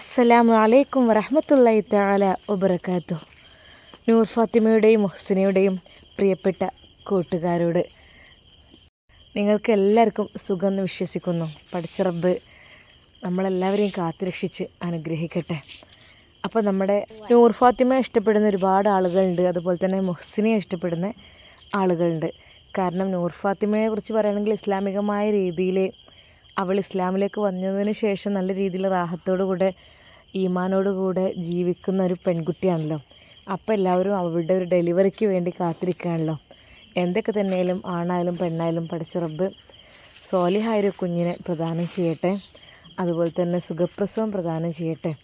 അസ്സലാമു അലൈക്കും വറഹമത്തല്ലായി താല വബറകാത്തു നൂർ ഫാത്തിമയുടെയും മുഹസിനയുടെയും പ്രിയപ്പെട്ട കൂട്ടുകാരോട് നിങ്ങൾക്ക് എല്ലാവർക്കും സുഖം എന്ന് വിശ്വസിക്കുന്നു പഠിച്ചറബ് നമ്മളെല്ലാവരെയും കാത്തുരക്ഷിച്ച് അനുഗ്രഹിക്കട്ടെ. അപ്പോൾ നമ്മുടെ നൂർ ഫാത്തിമ ഇഷ്ടപ്പെടുന്ന ഒരുപാട് ആളുകളുണ്ട്. അതുപോലെ തന്നെ മുഹസിനെ ഇഷ്ടപ്പെടുന്ന ആളുകളുണ്ട്. കാരണം നൂർ ഫാത്തിമയെ കുറിച്ച് പറയുകയാണെങ്കിൽ ഇസ്ലാമികമായ രീതിയിൽ അവൾ ഇസ്ലാമിലേക്ക് വന്നതിന് ശേഷം നല്ല രീതിയിൽ റാഹത്തോടു കൂടെ ഈമാനോട് കൂടെ ജീവിക്കുന്ന ഒരു പെൺകുട്ടിയാണല്ലോ. അപ്പോൾ എല്ലാവരും അവളുടെ ഒരു ഡെലിവറിക്ക് വേണ്ടി കാത്തിരിക്കുകയാണല്ലോ. എന്തൊക്കെ തന്നെയാലും ആണായാലും പെണ്ണായാലും പഠിച്ച റബ്ബ് സോലിഹായൊരു കുഞ്ഞിനെ പ്രദാനം ചെയ്യട്ടെ. അതുപോലെ തന്നെ സുഖപ്രസവം പ്രദാനം ചെയ്യട്ടെ.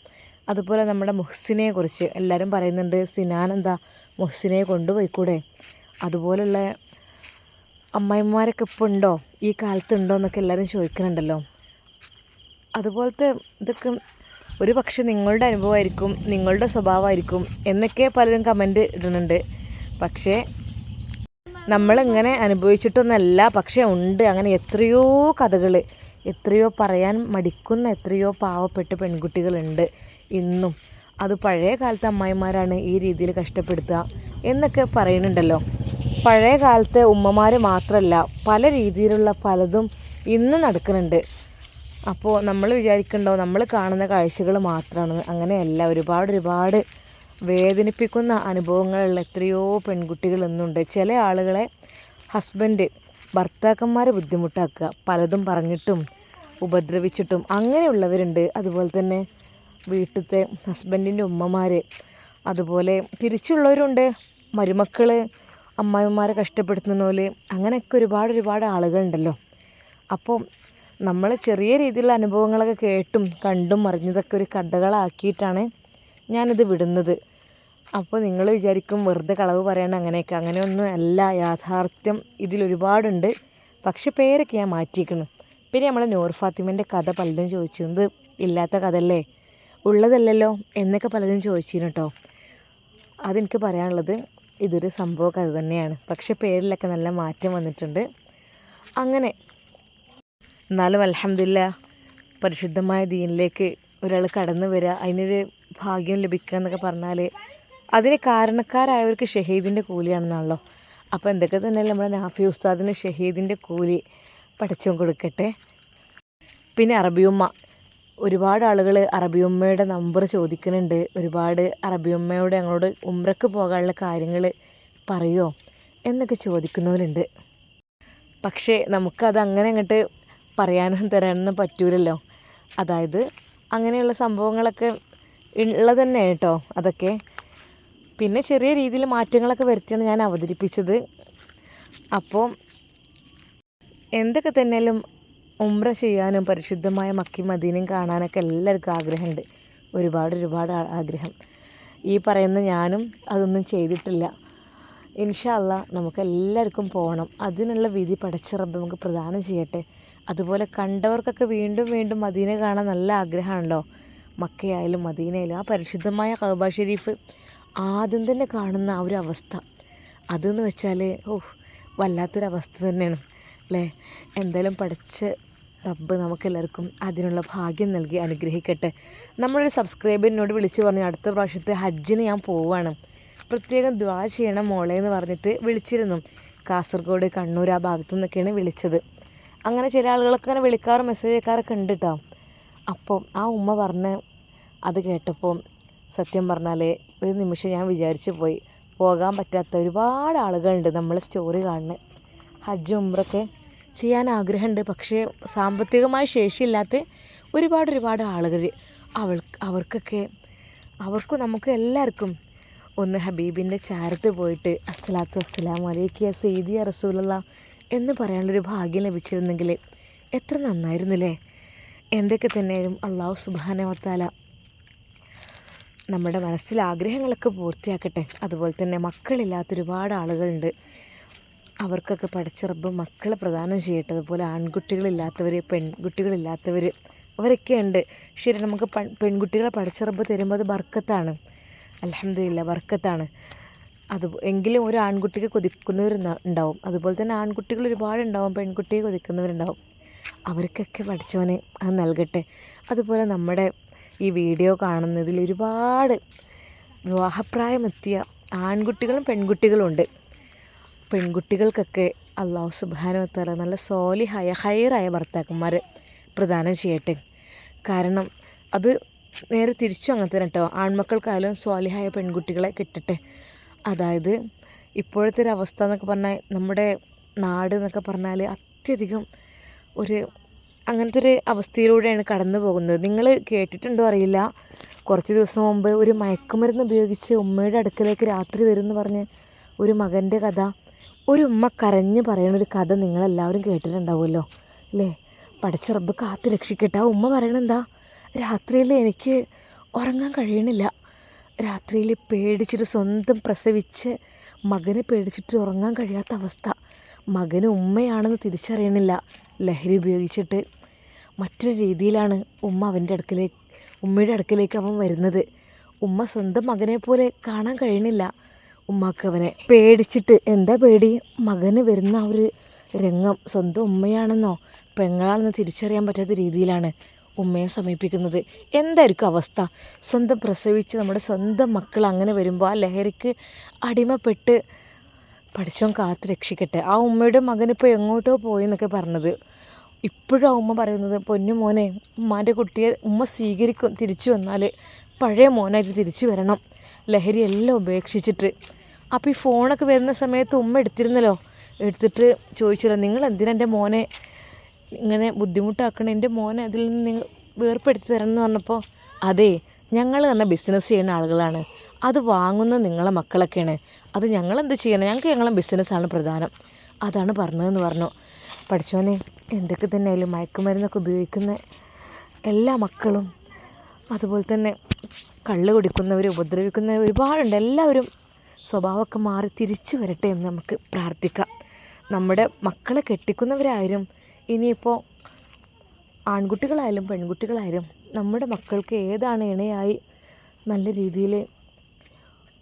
അതുപോലെ നമ്മുടെ മുഹ്സിനെ കുറിച്ച് എല്ലാവരും പറയുന്നുണ്ട് സിനാൻ എന്താ മുഹ്സിനെ കൊണ്ടുപോയിക്കൂടെ? അതുപോലുള്ള അമ്മായിമാരൊക്കെ ഇപ്പോൾ ഉണ്ടോ? ഈ കാലത്ത് ഉണ്ടോ എന്നൊക്കെ എല്ലാവരും ചോദിക്കുന്നുണ്ടല്ലോ. അതുപോലത്തെ ഇതൊക്കെ ഒരു പക്ഷെ നിങ്ങളുടെ അനുഭവമായിരിക്കും നിങ്ങളുടെ സ്വഭാവമായിരിക്കും എന്നൊക്കെ പലരും കമന്റ് ഇടുന്നുണ്ട്. പക്ഷേ നമ്മളിങ്ങനെ അനുഭവിച്ചിട്ടൊന്നല്ല പക്ഷേ ഉണ്ട്. അങ്ങനെ എത്രയോ കഥകൾ എത്രയോ പറയാൻ മടിക്കുന്ന എത്രയോ പാവപ്പെട്ട പെൺകുട്ടികളുണ്ട് ഇന്നും. അത് പഴയ കാലത്തെ അമ്മായിമാരാണ് ഈ രീതിയിൽ കഷ്ടപ്പെടുത്തുക എന്നൊക്കെ പറയുന്നുണ്ടല്ലോ. പഴയ കാലത്തെ ഉമ്മമാർ മാത്രമല്ല പല രീതിയിലുള്ള പലതും ഇന്ന് നടക്കുന്നുണ്ട്. അപ്പോൾ നമ്മൾ വിചാരിക്കണ്ടോ നമ്മൾ കാണുന്ന കാഴ്ചകൾ മാത്രമാണ് അങ്ങനെയല്ല ഒരുപാട് ഒരുപാട് വേദനിപ്പിക്കുന്ന അനുഭവങ്ങളുള്ള എത്രയോ പെൺകുട്ടികൾ ഇന്നുണ്ട്. ചില ആളുകളെ ഹസ്ബൻഡ് ഭർത്താക്കന്മാരെ ബുദ്ധിമുട്ടാക്കുക പലതും പറഞ്ഞിട്ടും ഉപദ്രവിച്ചിട്ടും അങ്ങനെയുള്ളവരുണ്ട്. അതുപോലെ തന്നെ വീട്ടിലത്തെ ഹസ്ബൻഡിന്റെ ഉമ്മമാർ അതുപോലെ തിരിച്ചുള്ളവരുണ്ട്. മരുമക്കൾ അമ്മായിമാരെ കഷ്ടപ്പെടുത്തുന്ന പോലെ അങ്ങനെയൊക്കെ ഒരുപാട് ഒരുപാട് ആളുകളുണ്ടല്ലോ. അപ്പോൾ നമ്മൾ ചെറിയ രീതിയിലുള്ള അനുഭവങ്ങളൊക്കെ കേട്ടും കണ്ടും അറിഞ്ഞതൊക്കെ ഒരു കഥകളാക്കിയിട്ടാണ് ഞാനിത് വിടുന്നത്. അപ്പോൾ നിങ്ങൾ വിചാരിക്കും വെറുതെ കളവ് പറയണ അങ്ങനെയൊക്കെ. അങ്ങനെയൊന്നും അല്ല യാഥാർത്ഥ്യം ഇതിലൊരുപാടുണ്ട് പക്ഷെ പേരൊക്കെ ഞാൻ മാറ്റിയിരിക്കുന്നു പിന്നെ നമ്മളെ നൂർ ഫാത്തിമന്റെ കഥ പലരും ചോദിച്ചിരുന്നത് ഇല്ലാത്ത കഥയല്ലേ? ഉള്ളതല്ലല്ലോ എന്നൊക്കെ പലരും ചോദിച്ചിരുന്നു കേട്ടോ. അതെനിക്ക് പറയാനുള്ളത് ഇതൊരു സംഭവമൊക്കെ അത് തന്നെയാണ്. പക്ഷെ പേരിലൊക്കെ നല്ല മാറ്റം വന്നിട്ടുണ്ട്. അങ്ങനെ എന്നാലും അലഹമില്ല പരിശുദ്ധമായ ദീനിലേക്ക് ഒരാൾ കടന്നു വരിക അതിനൊരു ഭാഗ്യം ലഭിക്കുക എന്നൊക്കെ പറഞ്ഞാൽ അതിന് കാരണക്കാരായവർക്ക് ഷഹീദിന്റെ കൂലിയാണെന്നാണല്ലോ. അപ്പോൾ എന്തൊക്കെ തന്നെ നമ്മുടെ നാഫി ഉസ്താദിന് ഷഹീദിന്റെ കൂലി പഠിച്ചും കൊടുക്കട്ടെ? പിന്നെ അറബിയുമ്മ ഒരുപാട് ആളുകൾ അറബിയുമ്മയുടെ നമ്പർ ചോദിക്കുന്നുണ്ട്. ഒരുപാട് അറബി അറബിയുമ്മയോട് ഞങ്ങളോട് ഉമ്രക്ക് പോകാനുള്ള കാര്യങ്ങൾ പറയുമോ എന്നൊക്കെ ചോദിക്കുന്നവരുണ്ട്. പക്ഷേ നമുക്കത് അങ്ങനെ അങ്ങോട്ട് പറയാനും തരാനൊന്നും പറ്റൂലല്ലോ. അതായത് അങ്ങനെയുള്ള സംഭവങ്ങളൊക്കെ ഉള്ളത് തന്നെ കേട്ടോ അതൊക്കെ. പിന്നെ ചെറിയ രീതിയിൽ മാറ്റങ്ങളൊക്കെ വരുത്തിയാണ് ഞാൻ അവതരിപ്പിച്ചത്. അപ്പോൾ എന്തൊക്കെ തന്നെയാലും ഉമ്ര ചെയ്യാനും പരിശുദ്ധമായ മക്കി മദീനയും കാണാനൊക്കെ എല്ലാവർക്കും ആഗ്രഹമുണ്ട്. ഒരുപാട് ഒരുപാട് ആഗ്രഹം. ഈ പറയുന്ന ഞാനും അതൊന്നും ചെയ്തിട്ടില്ല. ഇൻഷല്ല നമുക്ക് എല്ലാവർക്കും പോകണം. അതിനുള്ള വിധി പടച്ച റബ്ബ് നമുക്ക് പ്രദാനം ചെയ്യട്ടെ. അതുപോലെ കണ്ടവർക്കൊക്കെ വീണ്ടും വീണ്ടും മദീന കാണാൻ നല്ല ആഗ്രഹമാണല്ലോ. മക്കയായാലും മദീനയായാലും ആ പരിശുദ്ധമായ കൗബ ഷെരീഫ് ആദ്യം തന്നെ കാണുന്ന ആ ഒരു അവസ്ഥ. അതെന്ന് വെച്ചാൽ ഓഹ് വല്ലാത്തൊരവസ്ഥ തന്നെയാണ്. അല്ലേ? എന്തായാലും പഠിച്ച് റബ്ബ് നമുക്കെല്ലാവർക്കും അതിനുള്ള ഭാഗ്യം നൽകി അനുഗ്രഹിക്കട്ടെ. നമ്മളൊരു സബ്സ്ക്രൈബറിനോട് വിളിച്ചു പറഞ്ഞു അടുത്ത പ്രാവശ്യത്തെ ഹജ്ജിന് ഞാൻ പോവുകയാണ് പ്രത്യേകം ദ്വാ ചെയ്യണം മോളെ എന്ന് പറഞ്ഞിട്ട് വിളിച്ചിരുന്നു. കാസർഗോഡ് കണ്ണൂർ ആ ഭാഗത്തു നിന്നൊക്കെയാണ് വിളിച്ചത്. അങ്ങനെ ചില ആളുകളൊക്കെ അങ്ങനെ വിളിക്കാറ് മെസ്സേജ് അയക്കാറൊക്കെ ഉണ്ട് കേട്ടോ അപ്പോൾ ആ ഉമ്മ പറഞ്ഞ് അത് കേട്ടപ്പോൾ സത്യം പറഞ്ഞാൽ ഒരു നിമിഷം ഞാൻ വിചാരിച്ചു പോയി. പോകാൻ പറ്റാത്ത ഒരുപാട് ആളുകളുണ്ട് നമ്മളെ സ്റ്റോറി കാണുന്നത് ഹജ്ജ് ഉംറൊക്കെ ചെയ്യാൻ ആഗ്രഹമുണ്ട്. പക്ഷേ സാമ്പത്തികമായ ശേഷിയില്ലാത്ത ഒരുപാട് ഒരുപാട് ആളുകൾ അവൾ അവർക്കൊക്കെ അവർക്കും നമുക്ക് എല്ലാവർക്കും ഒന്ന് ഹബീബിന്റെ ചാരത്ത് പോയിട്ട് അസ്സലാത്തു അസ്സലാം അലൈക്കിയ സെയ്തി റസൂലല്ല എന്ന് പറയാനുള്ളൊരു ഭാഗ്യം ലഭിച്ചിരുന്നെങ്കിൽ എത്ര നന്നായിരുന്നില്ലേ? എന്തൊക്കെ തന്നെയും അള്ളാഹു സുബാനവത്താല നമ്മുടെ മനസ്സിലെ ആഗ്രഹങ്ങളൊക്കെ പൂർത്തിയാക്കട്ടെ. അതുപോലെ തന്നെ മക്കളില്ലാത്ത ഒരുപാട് ആളുകളുണ്ട്. അവർക്കൊക്കെ പഠിച്ചിറപ്പ് മക്കളെ പ്രദാനം ചെയ്യട്ടെ. അതുപോലെ ആൺകുട്ടികളില്ലാത്തവർ പെൺകുട്ടികളില്ലാത്തവർ അവരൊക്കെ ഉണ്ട് ശരി നമുക്ക് പൺ- പെൺകുട്ടികളെ പഠിച്ചിറപ്പ് തരുമ്പോൾ അത് ബർക്കത്താണ് അലഹമില്ല ബർക്കത്താണ് അത് എങ്കിലും ഒരു ആൺകുട്ടിക്ക് കൊതിക്കുന്നവർ ഉണ്ടാവും. അതുപോലെ തന്നെ ആൺകുട്ടികൾ ഒരുപാടുണ്ടാവും പെൺകുട്ടിയെ കൊതിക്കുന്നവരുണ്ടാവും അവർക്കൊക്കെ പഠിച്ചവനെ അത് നൽകട്ടെ. അതുപോലെ നമ്മുടെ ഈ വീഡിയോ കാണുന്നതിൽ ഒരുപാട് വിവാഹപ്രായമെത്തിയ ആൺകുട്ടികളും പെൺകുട്ടികളും ഉണ്ട്. പെൺകുട്ടികൾക്കൊക്കെ അള്ളാഹു സുബാനുവത്തല നല്ല സോലിഹായ ഹൈറായ ഭർത്താക്കന്മാർ പ്രദാനം ചെയ്യട്ടെ. കാരണം അത് നേരെ തിരിച്ചു അങ്ങനെ തന്നെ കേട്ടോ ആൺമക്കൾക്കായാലും സ്വാലിഹായ പെൺകുട്ടികളെ കിട്ടട്ടെ. അതായത് ഇപ്പോഴത്തെ ഒരു അവസ്ഥ എന്നൊക്കെ പറഞ്ഞാൽ നമ്മുടെ നാട് എന്നൊക്കെ പറഞ്ഞാൽ അത്യധികം ഒരു അങ്ങനത്തെ ഒരു അവസ്ഥയിലൂടെയാണ് കടന്നു പോകുന്നത്. നിങ്ങൾ കേട്ടിട്ടുണ്ടോ അറിയില്ല. കുറച്ച് ദിവസം മുമ്പ് ഒരു മയക്കുമരുന്ന് ഉപയോഗിച്ച് ഉമ്മയുടെ അടുക്കലേക്ക് രാത്രി വരും എന്ന് പറഞ്ഞ് ഒരു മകന്റെ കഥ. ഒരു ഉമ്മ കരഞ്ഞ് പറയുന്ന ഒരു കഥ നിങ്ങളെല്ലാവരും കേട്ടിട്ടുണ്ടാവുമല്ലോ അല്ലേ? പഠിച്ച റബ്ബ് കാത്ത് രക്ഷിക്കട്ടെ. ആ ഉമ്മ പറയണെന്താ? രാത്രിയിൽ എനിക്ക് ഉറങ്ങാൻ കഴിയണില്ല. രാത്രിയിൽ പേടിച്ചിട്ട് സ്വന്തം പ്രസവിച്ച് മകനെ പേടിച്ചിട്ട് ഉറങ്ങാൻ കഴിയാത്ത അവസ്ഥ. മകന് ഉമ്മയാണെന്ന് തിരിച്ചറിയണില്ല. ലഹരി ഉപയോഗിച്ചിട്ട്. മറ്റൊരു രീതിയിലാണ് ഉമ്മ അവന്റെ അടുക്കലേക്ക് ഉമ്മയുടെ അടുക്കലേക്ക് അവൻ വരുന്നത്. ഉമ്മ സ്വന്തം മകനെ പോലെ കാണാൻ കഴിയണില്ല. ഉമ്മാക്ക് അവനെ പേടിച്ചിട്ട് എന്താ പേടി? മകന് വരുന്ന ആ ഒരു രംഗം സ്വന്തം ഉമ്മയാണെന്നോ പെങ്ങളാണെന്നോ തിരിച്ചറിയാൻ പറ്റാത്ത രീതിയിലാണ് ഉമ്മയെ സമീപിക്കുന്നത്. എന്തായിരിക്കും അവസ്ഥ? സ്വന്തം പ്രസവിച്ച് നമ്മുടെ സ്വന്തം മക്കൾ അങ്ങനെ വരുമ്പോൾ ആ ലഹരിക്ക് അടിമപ്പെട്ട് പഠിച്ചോൻ കാത്ത് രക്ഷിക്കട്ടെ. ആ ഉമ്മയുടെ മകൻ മകനിപ്പോൾ എങ്ങോട്ടോ പോയി എന്നൊക്കെ പറഞ്ഞത്. ഇപ്പോഴും ആ ഉമ്മ പറയുന്നത് പൊന്നു മോനെ ഉമ്മാന്റെ കുട്ടിയെ ഉമ്മ സ്വീകരിക്കും തിരിച്ചു വന്നാൽ പഴയ മോനായിട്ട് തിരിച്ചു വരണം. ലഹരിയെല്ലാം ഉപേക്ഷിച്ചിട്ട്. അപ്പോൾ ഈ ഫോണൊക്കെ വരുന്ന സമയത്ത് ഉമ്മ എടുത്തിരുന്നല്ലോ. എടുത്തിട്ട് ചോദിച്ചില്ല നിങ്ങൾ എന്തിനാ എന്റെ മോനെ ഇങ്ങനെ ബുദ്ധിമുട്ടാക്കണം? എന്റെ മോനെ അതിൽ നിന്ന് നിങ്ങൾ വേർപ്പെടുത്തി തരണം എന്ന് പറഞ്ഞപ്പോൾ അതെ ഞങ്ങൾ തന്നെ ബിസിനസ് ചെയ്യുന്ന ആളുകളാണ്. അത് വാങ്ങുന്ന നിങ്ങളെ മക്കളൊക്കെയാണ്. അത് ഞങ്ങൾ എന്ത് ചെയ്യണം? ഞങ്ങൾക്ക് ഞങ്ങളെ ബിസിനസ്സാണ് പ്രധാനം. അതാണ് പറഞ്ഞതെന്ന് പറഞ്ഞു. പഠിച്ചോനെ എന്തൊക്കെ തന്നെ ആയാലും മയക്കുമരുന്നൊക്കെ ഉപയോഗിക്കുന്ന എല്ലാ മക്കളും അതുപോലെ തന്നെ കള്ള് കുടിക്കുന്നവർ ഉപദ്രവിക്കുന്നവർ ഒരുപാടുണ്ട്. എല്ലാവരും സ്വഭാവമൊക്കെ മാറി തിരിച്ചു വരട്ടെ എന്ന് നമുക്ക് പ്രാർത്ഥിക്കാം. നമ്മുടെ മക്കളെ കെട്ടിക്കുന്നവരായാലും ഇനിയിപ്പോൾ ആൺകുട്ടികളായാലും പെൺകുട്ടികളായാലും നമ്മുടെ മക്കൾക്ക് ഏതാണ് ഇണയായി നല്ല രീതിയിൽ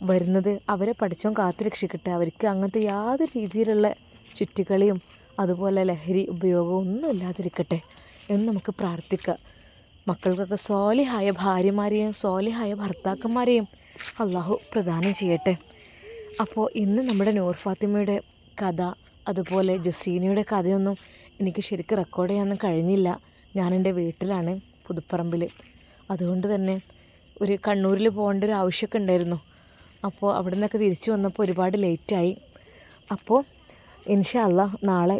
വരുന്നത് അവരെ പഠിച്ചോ കാത്തു രക്ഷിക്കട്ടെ. അവർക്ക് അങ്ങനത്തെ യാതൊരു രീതിയിലുള്ള ചുറ്റിക്കളിയും അതുപോലെ ലഹരി ഉപയോഗവും ഒന്നും ഇല്ലാതിരിക്കട്ടെ എന്ന് നമുക്ക് പ്രാർത്ഥിക്കാം. മക്കൾക്കൊക്കെ സോലിഹായ ഭാര്യമാരെയും സോലിഹായ ഭർത്താക്കന്മാരെയും അള്ളാഹു പ്രദാനം ചെയ്യട്ടെ. അപ്പോൾ ഇന്ന് നമ്മുടെ നൂർ ഫാത്തിമയുടെ കഥ അതുപോലെ ജസീനയുടെ കഥയൊന്നും എനിക്ക് ശരിക്കും റെക്കോർഡ് ചെയ്യാനൊന്നും കഴിഞ്ഞില്ല. ഞാൻ എന്റെ വീട്ടിലാണ് പുതുപ്പറമ്പിൽ അതുകൊണ്ട് തന്നെ ഒരു കണ്ണൂരിൽ പോകേണ്ട ഒരു ആവശ്യമൊക്കെ ഉണ്ടായിരുന്നു. അപ്പോൾ അവിടെ നിന്നൊക്കെ തിരിച്ചു വന്നപ്പോൾ ഒരുപാട് ലേറ്റായി അപ്പോൾ ഇൻഷല്ല നാളെ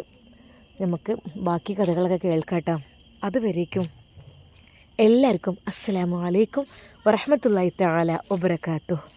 നമുക്ക് ബാക്കി കഥകളൊക്കെ കേൾക്കാട്ടോ. അതുവരേക്കും എല്ലാവർക്കും അസ്സലാമു അലൈക്കും വറഹമത്തല്ലാഹി തആല വബറകാതുഹു.